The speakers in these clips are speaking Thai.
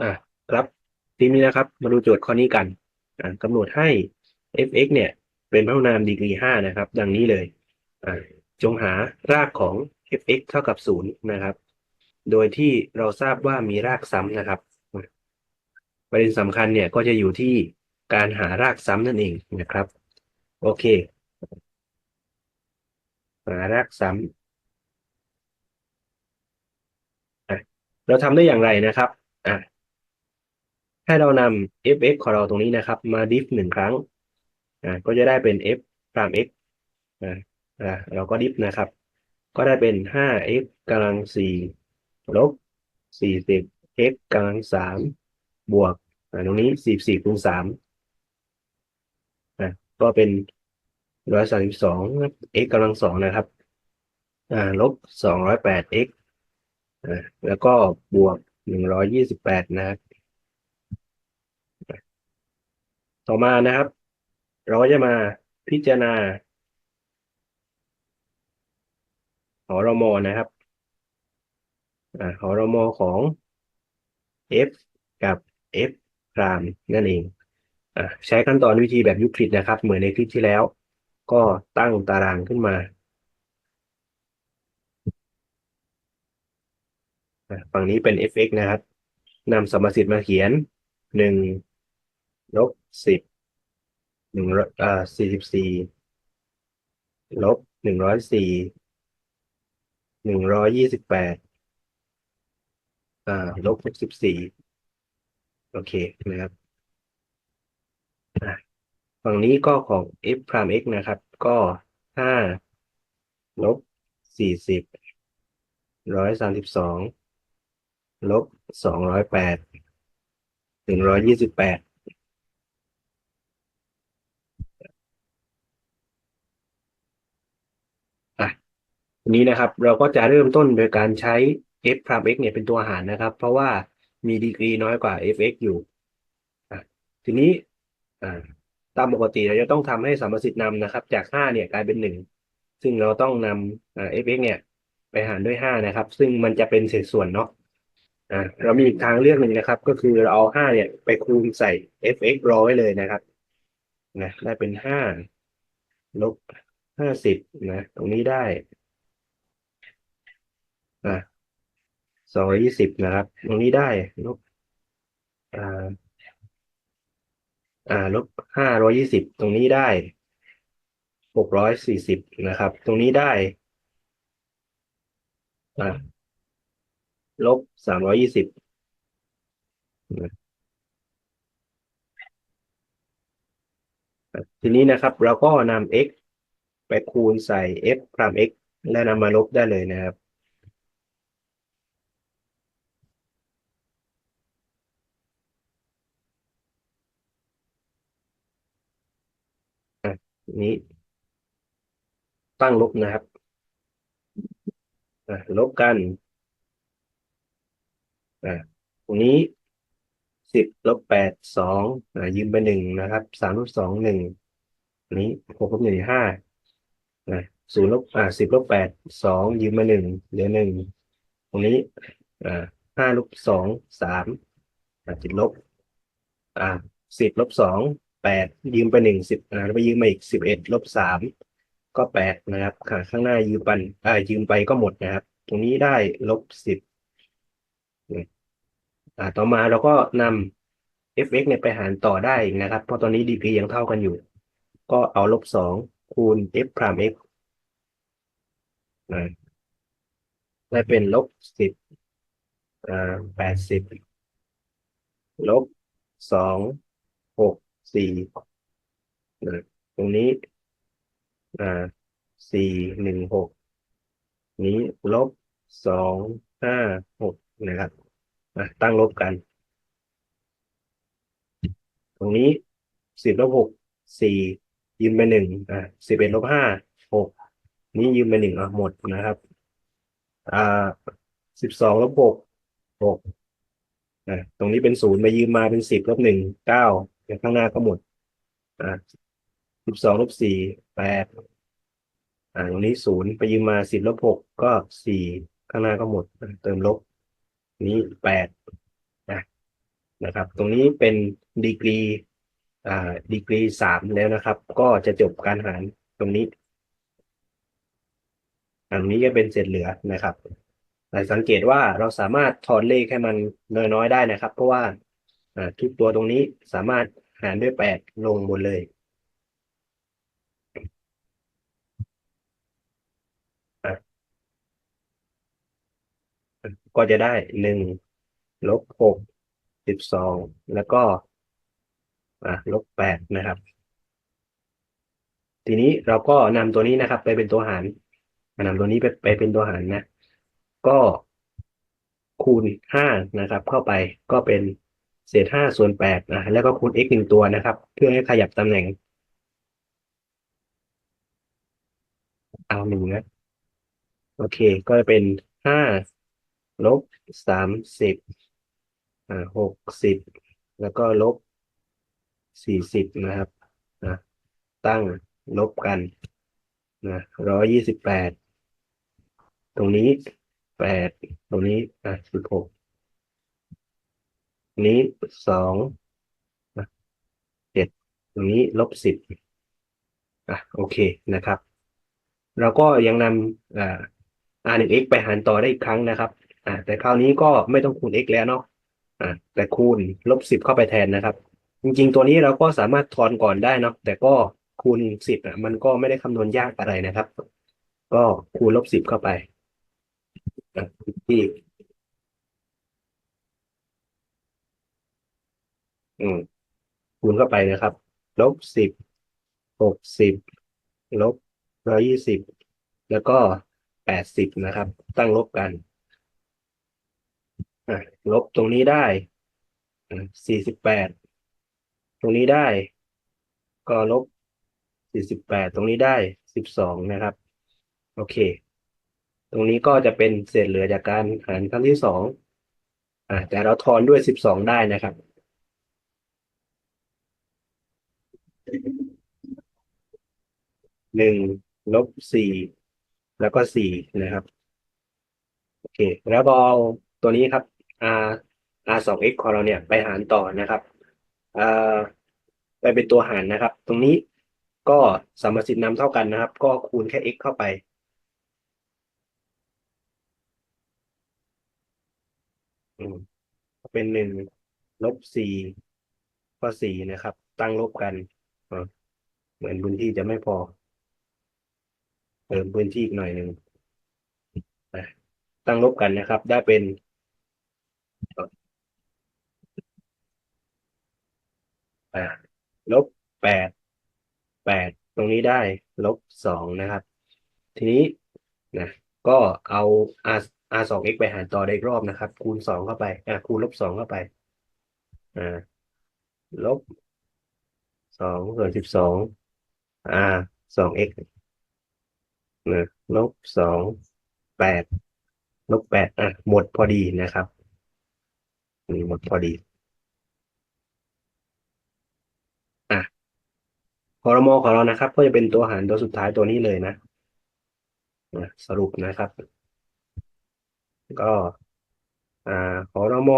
อ่าครับทีนี้นะครับ มาดูโจทย์ข้อนี้กันอ่ากำหนดให้ f(x) เนี่ย เป็นพหุนามดีกรีห้านะครับ ดังนี้เลยอ่าจงหารากของ f(x) เท่ากับศูนย์นะครับ โดยที่เราทราบว่ามีรากซ้ำนะครับ ประเด็นสำคัญเนี่ยก็จะอยู่ที่การหารากซ้ำนั่นเองนะครับ โอเค หารากซ้ำอะเราทำได้อย่างไรนะครับอะ ให้เรานำ f(x) ของเราตรงนี้นะครับ มาดิฟหนึ่งครั้งอะก็จะได้เป็น f พราม x อะอะเราก็ดิฟนะครับ ก็ได้เป็น 5x กำลังสี่ลบสี่สิบ x กำลังสามบวกอะตรงนี้สี่สี่คูณสามอะก็เป็นร้อยสามสิบสอง x กำลังสองนะครับลบสองร้อยแปด x แล้วก็บวกหนึ่งร้อยยี่สิบแปดนะครับ ต่อมานะครับ เราก็จะมาพิจารณาหอรมอนะครับอหอรมอของ f กับ f พรามนั่นเองอใช้ขั้นตอนวิธีแบบยุคลิดนะครับ เหมือนในคลิปที่แล้ว ก็ตั้งตารางขึ้นมาอ่าฝั่งนี้เป็น fx นะครับนำสมสิทธิ์มาเขียนหนึ่ง ลบสิบหนึ่งร้อยอ่าสี่สิบสี่ลบหนึ่งร้อยสี่หนึ่งร้อยยี่สิบแปดอ่าลบหกสิบสี่โอเคนะครับฝั่งนี้ก็ของ f พราม x นะครับ ก็ห้าลบสี่สิบร้อยสามสิบสองลบสองร้อยแปดหนึ่งร้อยยี่สิบแปด นี้นะครับเราก็จะเริ่มต้นโดยการใช้ f พราม x เนี่ยเป็นตัวหารนะครับ เพราะว่ามีดีกรีน้อยกว่า fx อยู่ทีนี้ตามปกติเราจะต้องทำให้สมสิทธิ์นำนะครับ จากห้าเนี่ยกลายเป็นหนึ่งซึ่งเราต้องนำ fx เนี่ยไปหารด้วยห้านะครับ ซึ่งมันจะเป็นเศษส่วนเนาะเรามีอีกทางเลือกหนึ่งนะครับ ก็คือเราเอาห้าเนี่ยไปคูณใส่ fx รอไว้เลยนะครับนะได้เป็นห้าลบห้าสิบนะ ตรงนี้ได้ อ่าสองร้อยยี่สิบนะครับ ตรงนี้ได้ลบอ่าอ่าลบห้าร้อยยี่สิบตรงนี้ได้หกร้อยสี่สิบนะครับ ตรงนี้ได้อ่าลบสามร้อยยี่สิบทีนี้นะครับ เราก็นำ x ไปคูณใส่ f พราม x และนำมาลบได้เลยนะครับ นี้ ตั้งลบนะครับลบกันตรงนี้สิบลบแปดสองยืมไปหนึ่งนะครับสามลบสองหนึ่งนี้หกลบหนึ่งห้าศูนย์ลบอ่าสิบลบแปดสองยืมมาหนึ่งเหลือหนึ่งตรงนี้อ่าห้าลบสองสามติดลบอ่าสิบลบสอง แปดยืมไปหนึ่งสิบอ่าแล้วไปยืมมาอีกสิบเอ็ดลบสามก็แปดนะครับค่ะข้างหน้ายืมปันอ่ายืมไปก็หมดนะครับ ตรงนี้ได้ลบสิบอ่าต่อมาเราก็นำ fx เนี่ยไปหารต่อได้นะครับ เพราะตอนนี้ dp ยังเท่ากันอยู่ ก็เอาลบสองคูณ f พราม x นะได้เป็นลบสิบอ่าแปดสิบลบสองหก สี่นะตรงนี้อ่าสี่หนึ่งหกนี้ลบสองห้าหกนะครับอะตั้งลบกัน ตรงนี้สิบลบหกสี่ยืมไปหนึ่งอ่าสิบเอ็ดลบห้าหกนี้ยืมไปหนึ่งอะหมดนะครับอ่าสิบสองลบหกหกอ่าตรงนี้เป็นศูนย์ไปยืมมาเป็นสิบลบหนึ่งเก้า เดี๋ยวข้างหน้าก็หมดอ่าสิบสองลบสี่แปดอ่าตรงนี้ศูนย์ไปยืมมาสิบลบหกก็สี่ข้างหน้าก็หมด เติมลบ นี้แปดนะนะครับ ตรงนี้เป็นดีกรีอ่าดีกรีสามแล้วนะครับ ก็จะจบการหารตรงนี้ อันนี้ก็เป็นเศษเหลือนะครับแต่สังเกตว่าเราสามารถถอนเลขให้มันน้อยๆได้นะครับ เพราะว่า ทุกตัวตรงนี้สามารถหารด้วยแปดลงหมดเลยก็จะได้หนึ่งลบหกสิบสองแล้วก็ลบแปดนะครับ ทีนี้เราก็นำตัวนี้นะครับ ไปเป็นตัวหารนำตัวนี้ไปไปเป็นตัวหารนะ ก็คูณห้านะครับ เข้าไปก็เป็น เศษห้าส่วนแปดนะแล้วก็คูณ x หนึ่งตัวนะครับ เพื่อให้ขยับตำแหน่ง เอาหนึ่งนะ โอเค ก็จะเป็นห้าลบสามสิบอ่าหกสิบแล้วก็ลบสี่สิบนะครับนะตั้งลบกันนะร้อยยี่สิบแปดตรงนี้แปดตรงนี้อะสิบหก นี้สองเจ็ดตรงนี้ลบสิบอะโอเคนะครับ เราก็ยังนำอ่า r หนึ่ง x ไปหารต่อได้อีกครั้งนะครับอ่าแต่คราวนี้ก็ไม่ต้องคูณ x แล้วเนาะอ่าแต่คูณลบสิบเข้าไปแทนนะครับ จริงๆ ตัวนี้เราก็สามารถทอนก่อนได้เนาะแต่ก็คูณสิบอะมันก็ไม่ได้คำนวณยากอะไรนะครับ ก็คูณลบสิบเข้าไปอะที่ อืมคูณเข้าไปนะครับ ลบสิบหกสิบลบร้อยยี่สิบแล้วก็แปดสิบนะครับ ตั้งลบกันอะลบตรงนี้ได้สี่สิบแปดตรงนี้ได้ ก็ลบสี่สิบแปดตรงนี้ได้สิบสองนะครับ โอเค ตรงนี้ก็จะเป็นเศษเหลือจากการหารครั้งที่สองอ่าแต่เราทอนด้วยสิบสองได้นะครับ หนึ่งลบสี่แล้วก็สี่นะครับ โอเค แล้วก็เอาตัวนี้ครับ r r สอง x ของเราเนี่ยไปหารต่อนะครับอ่าไปเป็นตัวหารนะครับ ตรงนี้ก็สมสิทธิ์นำเท่ากันนะครับ ก็คูณแค่ x เข้าไปเป็นหนึ่งลบสี่ก็สี่นะครับ ตั้งลบกัน เหมือนพื้นที่จะไม่พอ เติมพื้นที่อีกหน่อยหนึ่งอะตั้งลบกันนะครับ ได้เป็นลบแปดแปดตรงนี้ได้ลบสองนะครับ ทีนี้นะก็เอา r r สอง x ไปหารต่อได้อีกรอบนะครับ คูณสองเข้าไปอ่าคูณลบสองเข้าไปอ่าลบสองส่วนสิบสอง r สอง x นะลบสองแปดลบแปดอะหมดพอดีนะครับนี่หมดพอดีอะพรมของเรานะครับ ก็จะเป็นตัวหารตัวสุดท้ายตัวนี้เลยนะนะสรุปนะครับ ก็อ่าขอรม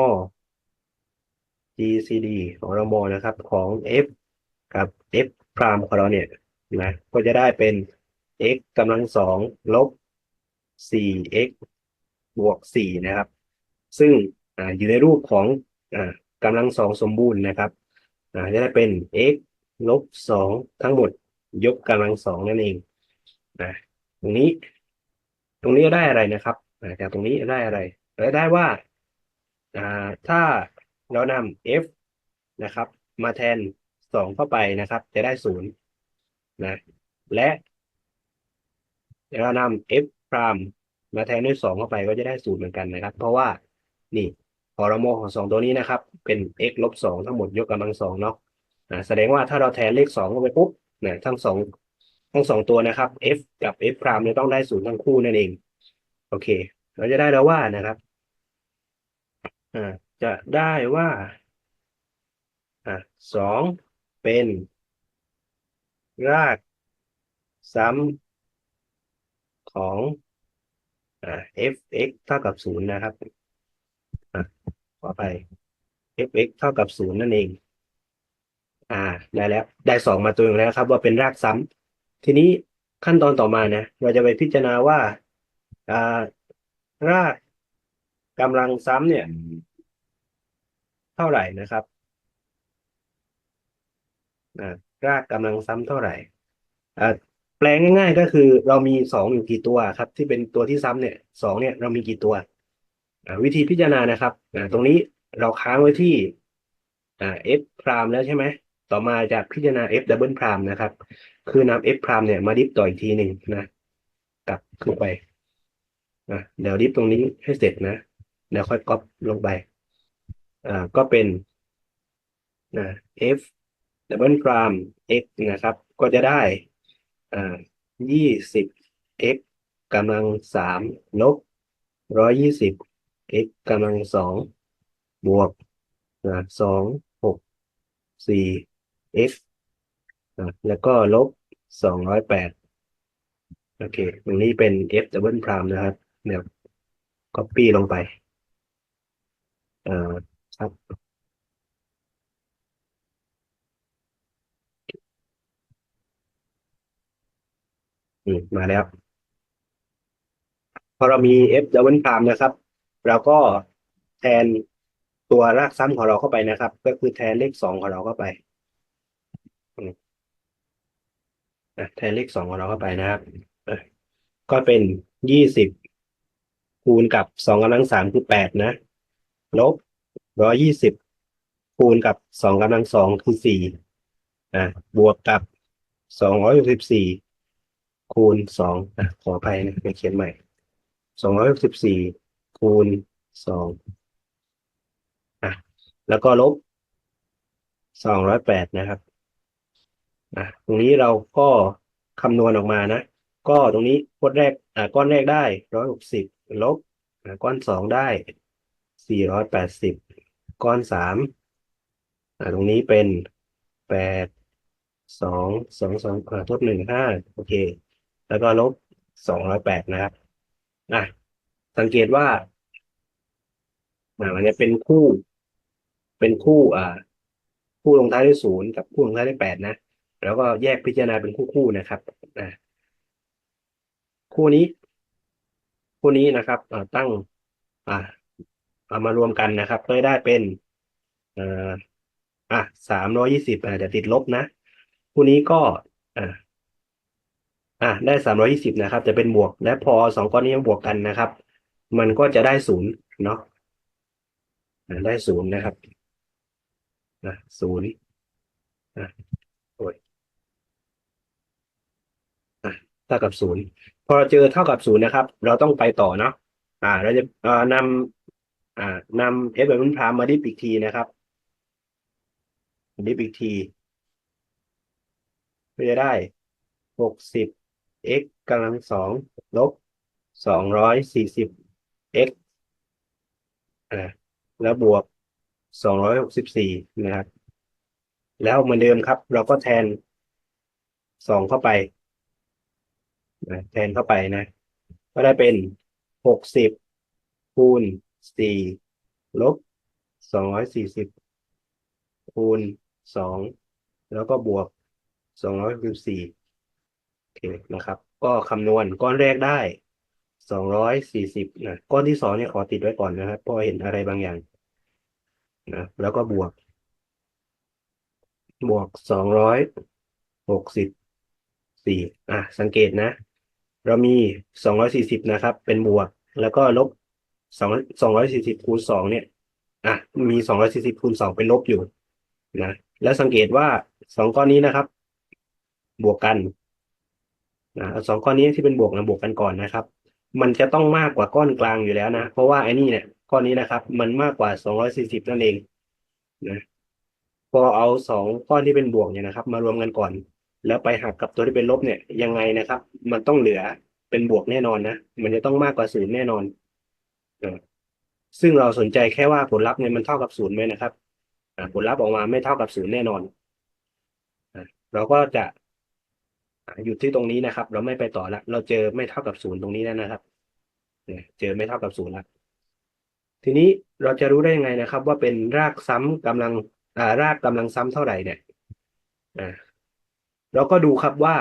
GCD ของรมนะครับ ของ F กับ F พรามของเราเนี่ยนะก็จะได้เป็น x กำลังสองลบ 4x บวก 4 นะครับ ซึ่งออยู่ในรูปของอกำลังสองสมบูรณ์นะครับจะได้เป็น x ลบสองทั้งหมดยกกำลังสองนั่นเองนะตรงนี้ ตรงนี้ได้อะไรนะครับอ่าจากตรงนี้ได้อะไรได้ว่าอ่าถ้าเรานำ f นะครับ มาแทนสองเข้าไปนะครับ จะได้ศูนย์นะ และ เรานำ f พรามมาแทนด้วยสองเข้าไปก็จะได้ศูนย์เหมือนกันนะครับ เพราะว่านี่พอรมของสองตัวนี้นะครับ เป็น x ลบสองทั้งหมดยกกำลังสองเนาะแสดงว่าถ้าเราแทนเลขสองเข้าไปปุ๊บนะทั้งสองทั้งสองตัวนะครับ f กับ f พรามเนี่ยต้องได้ศูนย์ทั้งคู่นั่นเอง โอเค เราจะได้แล้วว่านะครับอ่าจะได้ว่าอ่าสองเป็น รากซ้ำ ของอ่า f(x) เท่ากับศูนย์นะครับอ่าขอไป fx เท่ากับศูนย์นั่นเอง อ่า ได้แล้ว ได้สองมาตัวหนึงแล้วครับ ว่าเป็นรากซ้ำทีนี้ขั้นตอนต่อมานะเราจะไปพิจารณาว่าอ่ารากกำลังซ้ำเนี่ย เท่าไหร่นะครับอ่ารากกำลังซ้ำเท่าไหร่อ่า แปลงง่ายๆก็คือเรามีสองอยู่กี่ตัวครับ ที่เป็นตัวที่ซ้ำเนี่ยสองเนี่ยเรามีกี่ตัวอวิธีพิจารณานะครับตรงนี้เราค้างไว้ที่อ่า f พรามแล้วใช่ไหมต่อมาจะพิจารณา f ดับเบิลพรามนะครับ คือนำ f พรามเนี่ยมาดิฟต่ออีกทีหนึ่งนะกลับขึ้นไปนะเดี๋ยวดิฟตรงนี้ให้เสร็จนะเดี๋ยวค่อยก๊อปลงไปอ่าก็เป็นนะ f ดับเบิลพราม x นะครับ ก็จะได้ อ่ายี่สิบ x กำลังสามลบร้อยยี่สิบ x กำลังสองบวกสองหกสี่ x นะแล้วก็ลบสองร้อยแปดโอเค ตรงนี้เป็น f double prime นะครับเดี๋ยว copy ลงไปอ่าครับืมมาแล้ว พอเรามี f double prime นะครับ เราก็แทนตัวรากซ้ำของเราเข้าไปนะครับ ก็คือแทนเลขสองของเราเข้าไปแทนเลขสองของเราเข้าไปนะครับก็เป็นยี่สิบคูณกับสองกำลังสามคือแปดนะ ลบร้อยี่สิบคูณกับสองกำลังสองคือสี่อะบวกกับสองร้อยหกสิบสี่ คูณสองอะขออภัยนะเขียนใหม่สองร้อยหกสิบสี่คูณสองอะแล้วก็ลบสองร้อยแปดนะครับอะตรงนี้เราก็คำนวณออกมานะ ก็ตรงนี้ก้อนแรกอ่าก้อนแรกได้ร้อยหกสิบลบอ่าก้อนสองได้สี่ร้อยแปดสิบก้อนสามอ่าตรงนี้เป็นแปดสองสองสองอ่าทดหนึ่งห้าโอเค แล้วก็ลบสองร้อยแปดนะครับอะสังเกตว่าอ่ามันจะเป็นคู่ เป็นคู่อ่า คู่ลงท้ายด้วยศูนย์กับคู่ลงท้ายด้วยแปดนะ แล้วก็แยกพิจารณาเป็นคู่ๆนะครับอ่าคู่นี้ คู่นี้นะครับอ่อตั้ง อ่าเอามารวมกันนะครับก็ได้เป็นอ่ออะสามร้อยี่สิบอ่าเดี๋ยวติดลบนะ คู่นี้ก็อ่า อ่าได้สามร้อยี่สิบนะครับจะเป็นบวก และพอสองก้อนนี้บวกกันนะครับ มันก็จะได้ศูนย์เนาะอ่าได้ศูนย์นะครับอะศูนย์อะโอ้ยอะเท่ากับศูนย์พอเราเจอเท่ากับศูนย์นะครับ เราต้องไปต่อเนาะอ่า เราจะเอ่อนำอ่านำ f แบบมันพรามมาดิฟอีกทีนะครับดิฟอีกทีก็จะได้หกสิบ x กำลังสองลบสองร้อยสี่สิบ x อ่าแล้วบวกสองร้อยหกสิบสี่นะครับ แล้วเหมือนเดิมครับ เราก็แทนสองเข้าไปนะแทนเข้าไปนะ ก็ได้เป็นหกสิบคูณสี่ลบสองร้อยสี่สิบคูณสองแล้วก็บวกสองร้อยสิบสี่ นะครับ ก็คำนวณก้อนแรกได้สองร้อยสี่สิบนะก้อนที่สองเนี่ยขอติดไว้ก่อนนะครับพราะเห็นอะไรบางอย่างนะแล้วก็บวก บวกสองร้อยหกสิบสี่อะ สังเกตนะ เรามีสองร้อยสี่สิบนะครับ เป็นบวก แล้วก็ลบสองสองร้อยสี่สิบคูณสองเนี่ย อะ มีสองร้อยสี่สิบคูณสองเป็นลบอยู่นะ แล้วสังเกตว่าสองก้อนนี้นะครับ บวกกัน นะเอาสองก้อนนี้ที่เป็นบวกนะบวกกันก่อนนะครับ มันจะต้องมากกว่าก้อนกลางอยู่แล้วนะ เพราะว่าไอ้นี่เนี่ยก้อนนี้นะครับ มันมากกว่าสองร้อยสี่สิบนั่นเองนะพอเอาสองก้อนที่เป็นบวกเนี่ยนะครับ มารวมกันก่อน แล้วไปหักกับตัวที่เป็นลบเนี่ยยังไงนะครับ มันต้องเหลือเป็นบวกแน่นอนนะมันจะต้องมากกว่าศูนย์แน่นอนซึ่งเราสนใจแค่ว่าผลลัพธ์เนี่ยมันเท่ากับศูนย์ไหมนะครับผลลัพธ์ออกมาไม่เท่ากับศูนย์แน่นอนเราก็จะ หยุดที่ตรงนี้นะครับ เราไม่ไปต่อละเราเจอไม่เท่ากับศูนย์ตรงนี้แล้วนะครับเนี่ยเจอไม่เท่ากับศูนย์ละทีนี้เราจะรู้ได้ยังไงนะครับ ว่าเป็นรากซ้ำกำลังอ่ารากกำลังซ้ำเท่าไหร่เนี่ยอ่าเราก็ดูครับว่า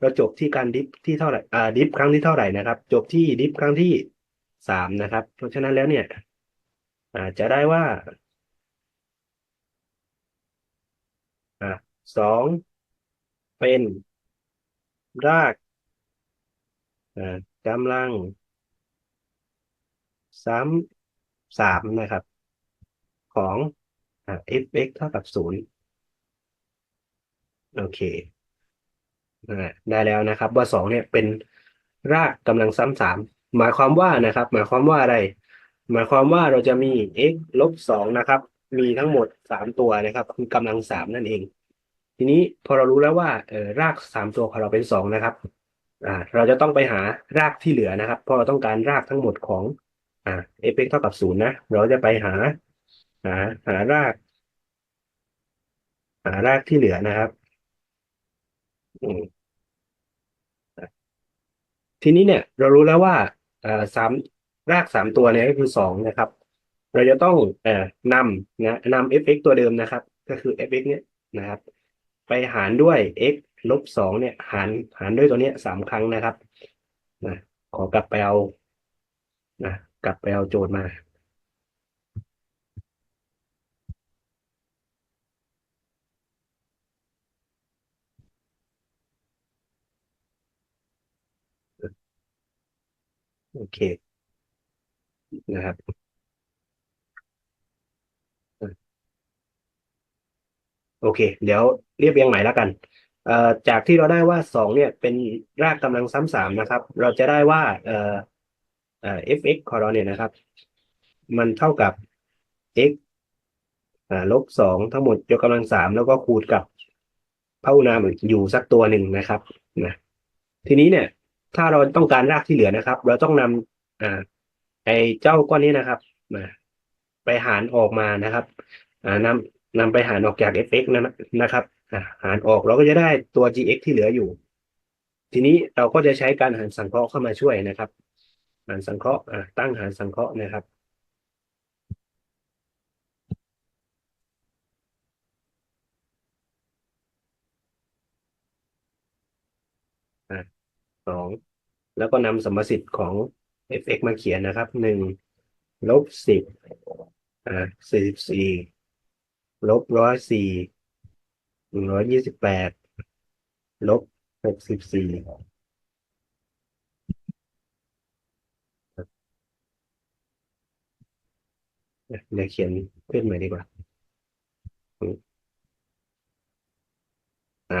เราจบที่การดิฟที่เท่าไหร่อ่าดิฟครั้งที่เท่าไหร่นะครับ จบที่ดิฟครั้งที่สามนะครับ เพราะฉะนั้นแล้วเนี่ยอ่าจะได้ว่าอ่าสองเป็น รากกำลังซ้ำสามนะครับ ของ fx เท่ากับศูนย์โอเคได้แล้วนะครับว่าสองเนี่ยเป็นรากกำลังซ้ำสามหมายความว่านะครับ หมายความว่าอะไร หมายความว่าเราจะมี x ลบสองนะครับ มีทั้งหมดสามตัวนะครับคือกำลังสามนั่นเอง ทีนี้พอเรารู้แล้วว่าเออรากสามตัวของเราเป็นสองนะครับอ่าเราจะต้องไปหารากที่เหลือนะครับ เพราะเราต้องการรากทั้งหมดของอ่า f(x) เท่ากับศูนย์นะเราจะไปหาหาหาราก หารากที่เหลือนะครับอืมทีนี้เนี่ย เรารู้แล้วว่าเอ่อสามรากสามตัวเนี่ยก็คือสองนะครับ เราจะต้องเอ่อนำนะนำ f(x) ตัวเดิมนะครับ ก็คือ f(x) เนี่ยนะครับ ไปหารด้วย x ลบสองเนี่ย หารหารด้วยตัวเนี้ยสามครั้งนะครับนะขอกลับไปเอานะกลับไปเอาโจทย์มาโอเค นะครับ โอเค เดี๋ยวเรียบเรียงใหม่แล้วกันจากที่เราได้ว่าสองเนี่ยเป็นรากกำลังซ้ำสามนะครับ เราจะได้ว่าเอ่อเอ่อ fx ของเราเนี่ยนะครับ มันเท่ากับ x ลบสองทั้งหมดยกกำลังสามแล้วก็คูณกับพหุนามอยู่สักตัวหนึ่งนะครับนะทีนี้เนี่ย ถ้าเราต้องการรากที่เหลือนะครับ เราต้องนำอ่าไอ้เจ้าก้อนนี้นะครับมาไปหารออกมานะครับนำ นำไปหารออกจาก fx นะนะครับหารออกเราก็จะได้ตัว gx ที่เหลืออยู่ ทีนี้เราก็จะใช้การหารสังเคราะห์เข้ามาช่วยนะครับ หารสังเคราะห์ตั้งหารสังเคราะห์นะครับสองแล้วก็นำสมสิทธิ์ของ fx มาเขียนนะครับหนึ่งลบสิบอ่าสี่สิบสี่ ลบร้อยสี่หนึ่งร้อยยี่สิบแปดลบหกสิบสี่เดี๋ยวเขียนเพิ่มใหม่ดีกว่าอ่า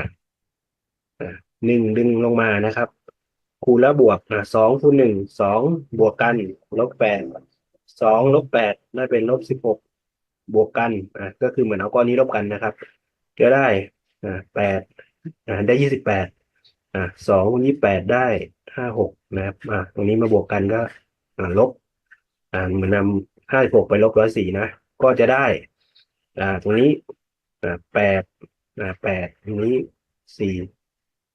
อ่าหนึ่งดึงลงมานะครับ คูณแล้วบวกอะสองคูณหนึ่งสองบวกกัน ลบแปดสองลบแปดได้เป็นลบสิบหก บวกกันอะก็คือเหมือนเอาก้อนนี้ลบกันนะครับจะได้อ่าแปดอ่าได้ยี่สิบแปดอ่าสองยี่แปดได้ห้าหกนะครับอ่าตรงนี้มาบวกกันก็อ่าลบอ่าเหมือนนำห้าหกไปลบร้อยสี่นะก็จะได้อ่าตรงนี้อ่าแปดอ่าแปดตรงนี้สี่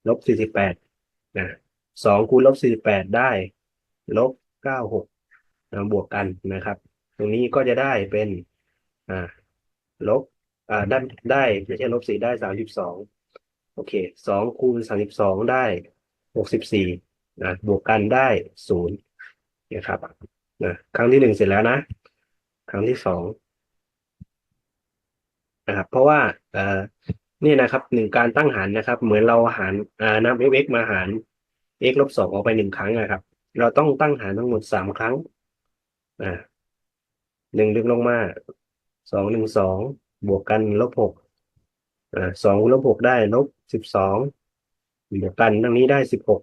ลบสี่สิบแปดนะสองคูณลบสี่สิบแปดได้ลบเก้าหกบวกกันนะครับ ตรงนี้ก็จะได้เป็น อ่าลบอ่าได้ได้ไม่ใช่ลบสี่ได้สามสิบสองโอเคสองคูณสามสิบสองได้หกสิบสี่นะบวกกันได้ศูนย์นะครับนะครั้งที่หนึ่งเสร็จแล้วนะ ครั้งที่สองนะครับเพราะว่าเอ่อนี่นะครับหนึ่งการตั้งหารนะครับ เหมือนเราหารอ่านำ f(x) มาหาร x ลบสองออกไปหนึ่งครั้งนะครับ เราต้องตั้งหารทั้งหมดสามครั้งอ่าหนึ่งดึงลงมา สองหนึ่งสองบวกกันลบหกอ่าสองลบหกได้ลบสิบสองบวกกันตรงนี้ได้สิบหก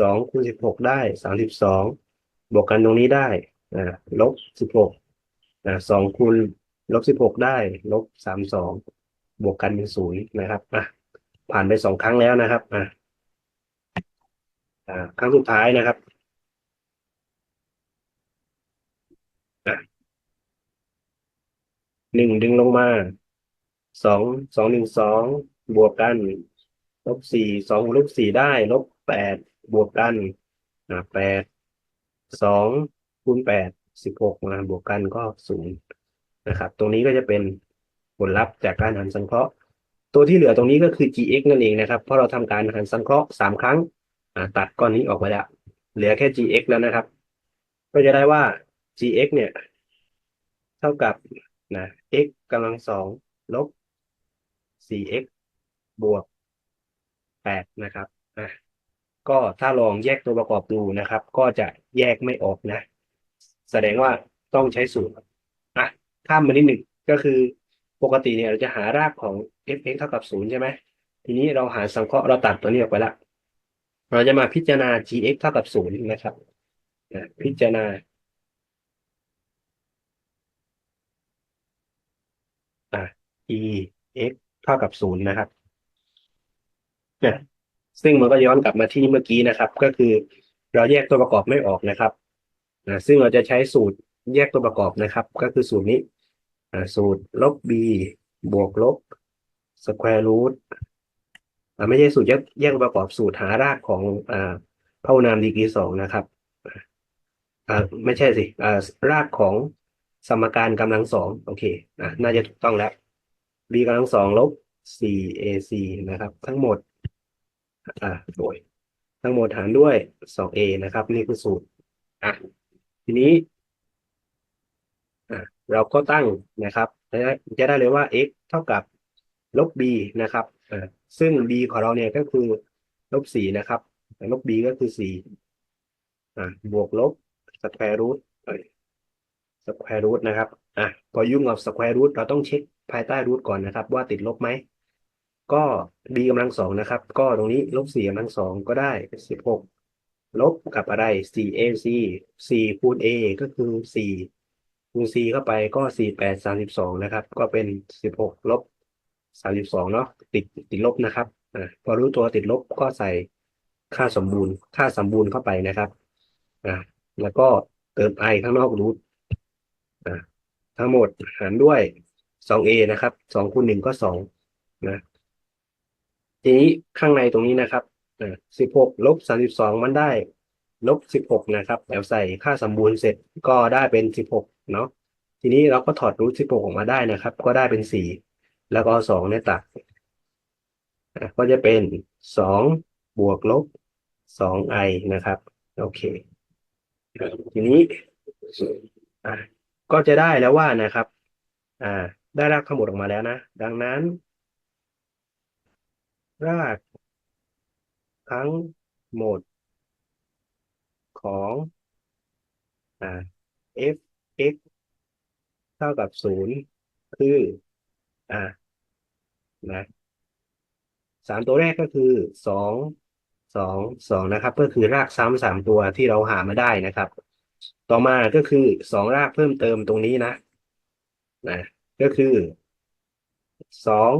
สองคูณสิบหกได้สามสิบสองบวกกันตรงนี้ได้ลบสิบหกสองคูณลบสิบหกได้ลบสามสองบวกกันเป็นศูนย์นะครับอะผ่านไปสองครั้งแล้วนะครับอะครั้งสุดท้ายนะครับ หนึ่งดึงลงมาสองสองหนึ่งสองบวกกัน ลบสี่สองลบสี่ได้ ลบแปดบวกกันอ่าแปดสองคูณแปดสิบหกมาบวกกันก็ศูนย์นะครับ ตรงนี้ก็จะเป็นผลลัพธ์จากการหารสังเคราะห์ ตัวที่เหลือตรงนี้ก็คือ gx นั่นเองนะครับ เพราะเราทำการหารสังเคราะห์สามครั้งอ่าตัดก้อนนี้ออกไปแล้ว เหลือแค่ gx แล้วนะครับ ก็จะได้ว่า gx เนี่ย เท่ากับ นะ x กำลังสองลบ 4x บวก 8 นะครับอะก็ถ้าลองแยกตัวประกอบดูนะครับ ก็จะแยกไม่ออกนะ แสดงว่าต้องใช้สูตรอะข้ามมานิดหนึ่งก็คือปกติเนี่ยเราจะหารากของ f(x) เท่ากับศูนย์ใช่ไหมทีนี้เราหารสังเคราะห์เราตัดตัวนี้ออกไปละ เราจะมาพิจารณา gx เท่ากับศูนย์นะครับนะพิจารณา อะ e x เท่ากับศูนย์นะครับเนี่ยซึ่งมันก็ย้อนกลับมาที่เมื่อกี้นะครับ ก็คือเราแยกตัวประกอบไม่ออกนะครับอ่าซึ่งเราจะใช้สูตรแยกตัวประกอบนะครับ ก็คือสูตรนี้สูตรลบ b บวกลบ square root อ่าไม่ใช่สูตรแยกแยกประกอบสูตรหารากของอ่าพหุนามดีกรีสองนะครับอ่าไม่ใช่สิอ่ารากของสมการกำลังสองโอเคอ่าน่าจะถูกต้องแล้ว b กำลังสองลบ 4ac นะครับ ทั้งหมด อ่าโดยทั้งหมดหารด้วย 2a นะครับ นี่คือสูตร อะ ทีนี้อะเราก็ตั้งนะครับ จะได้เลยว่า x เท่ากับลบ b นะครับอ่าซึ่ง b ของเราเนี่ยก็คือลบ 4 นะครับ ลบ b ก็คือ 4 อ่าบวกลบ square root เอ้ย square root นะครับ อะ พอยุ่งกับ square root เราต้องเช็ค ภายใต้ root ก่อนนะครับ ว่าติดลบไหม ก็ b กำลังสองนะครับ ก็ตรงนี้ลบสี่กำลังสองก็ได้สิบหกลบกับอะไรสี่ ac สี่คูณ a ก็คือสี่คูณ c เข้าไปก็สี่แปดสามสิบสองนะครับ ก็เป็นสิบหกลบสามสิบสองเนาะติดติดลบนะครับอพอรู้ตัวติดลบก็ใส่ค่าสมบูรณ์ ค่าสมบูรณ์เข้าไปนะครับอ่าแล้วก็เติม i ข้างนอกรูทอ่าทั้งหมดหารด้วย สอง a นะครับสองคูณหนึ่งก็สองนะทีนี้ข้างในตรงนี้นะครับสิบหกลบสามสิบสองมันได้ลบสิบหกนะครับแล้วใส่ค่าสมบูรณ์เสร็จก็ได้เป็นสิบหกเนาะทีนี้เราก็ถอดรูทสิบหกออกมาได้นะครับ ก็ได้เป็นสี่แล้วก็สองเนี่ยตัดก็จะเป็นสองบวกลบสองไอนะครับ โอเค ทีนี้อะก็จะได้แล้วว่านะครับ อ่า ได้รากทั้งหมดออกมาแล้วนะ ดังนั้น รากทั้งหมดของอ่า f x เท่ากับศูนย์คือ อ่านะสามตัวแรกก็คือสองสองสองนะครับ ก็คือรากซ้ำสามตัวที่เราหามาได้นะครับ ต่อมาก็คือสองรากเพิ่มเติมตรงนี้นะนะ ก็คือสอง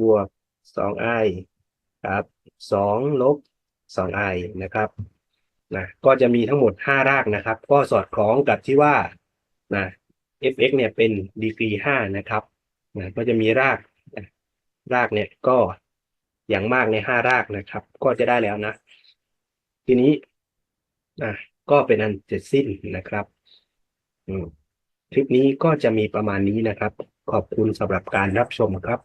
บวกสองไอครับสองลบสองไอนะครับนะก็จะมีทั้งหมดห้ารากนะครับ ก็สอดคล้องกับที่ว่านะ fx เนี่ยเป็นดีกรีห้านะครับนะก็จะมีรากนะรากเนี่ยก็อย่างมากในห้ารากนะครับ ก็จะได้แล้วนะ ทีนี้อะก็เป็นอันเสร็จสิ้นนะครับคลิปนี้ก็จะมีประมาณนี้นะครับ ขอบคุณสำหรับการรับชมครับ